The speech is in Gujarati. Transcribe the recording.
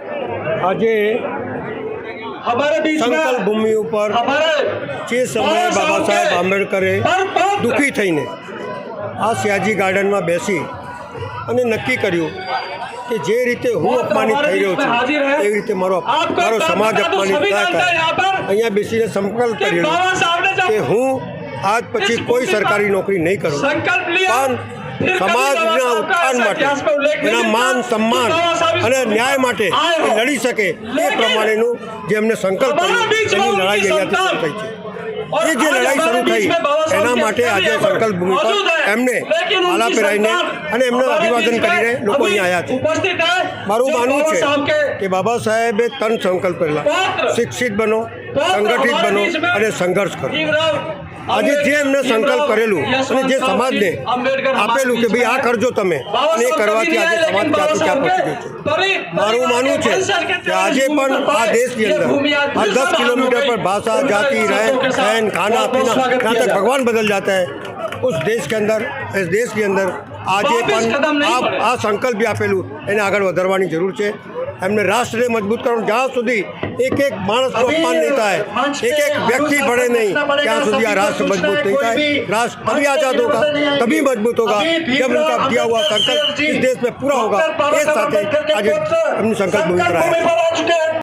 આજે સંકલ્પ ભૂમિ ઉપર જે સમયે બાબા સાહેબ આંબેડકરે દુઃખી થઈને આ સિયાજી ગાર્ડનમાં બેસી અને નક્કી કર્યું કે જે રીતે હું અપમાનિત થઈ રહ્યો છું એ રીતે મારો મારો સમાજ અપમાનિત ના થાય અહીંયા બેસીને સંકલ્પ કર્યો કે હું આજ પછી કોઈ સરકારી નોકરી નહીં કરું. પણ સમાજના ઉત્થાન માટે એના માન સન્માન અને ન્યાય માટે લડી શકે એ પ્રમાણેનું જે એમને સંકલ્પ એની લડાઈ અહીંયાથી થઈ છે. એ જે લડાઈ શરૂ થઈ એના માટે આજે સંકલ્પ ભૂમિ એમને માલા પહેરાઈને અને એમનું અભિવાદન કરીને લોકો અહીંયા આવ્યા છે. મારું માનવું છે કે બાબા સાહેબે તન સંકલ્પ પહેલાં શિક્ષિત બનો. સંગઠિત હમારે બનો બીચ મેં અને સંઘર્ષ કરો ભીમરાવ આજે જે એમને સંકલ્પ ભીમરાવ કરેલું અને જે યશવંતરાવ સમાજને આંબેડકર હમારે આપેલું કે બીચ ભાઈ આ में કરજો તમે बाबा અને એ साहब કરવાથી कभी આજે नहीं आए, સમાજ लेकिन ક્યાંથી बाबा ક્યાં साहब પહોંચી ગયું के છે परि- મારું परिवार માનવું के છે वंशज के કે આજે तेरह પણ भूमि આ पर દેશની ये અંદર भूमि आज આ फिर दस से किलोमीटर बहाल हो पर गई। भाषा उनका जाति इस रहन शब्दों के साथ सहन खाना बहुत बहुत पीना स्वागत यहाँ किया तक जाए। भगवान बदल जाता है उस देश के अंदर इस देश के अंदर આજે वापिस कदम પણ नहीं આ बढ़े। આ સંકલ્પ બી આપેલું એને આગળ વધારવાની જરૂર છે એમને રાષ્ટ્રને મજબૂત કરવાનું જ્યાં સુધી એક એક માણસનું अभी અપમાન નહીં થાય मंच पे एक एक व्यक्ति आरोप बढ़े नहीं रखना पड़ेगा, ત્યાં સુધી આ सभी को राष्ट्र सूचना मजबूत है, नहीं कोई થાય भी राष्ट्र मंच तभी पे आजाद होगा गिरफ्तार नहीं तभी आएगी। मजबूत होगा अभी जब भीमराव उनका दिया हुआ अम्बेडकर संकल्प जी, इस देश में पूरा होगा डॉक्टर बाबा એ साहब સાથે अम्बेडकर के આજે पुत्र એમની સંકલ્પ ભૂમિ પર संकल्प આવ્યા भूमि पर आ चुके हैं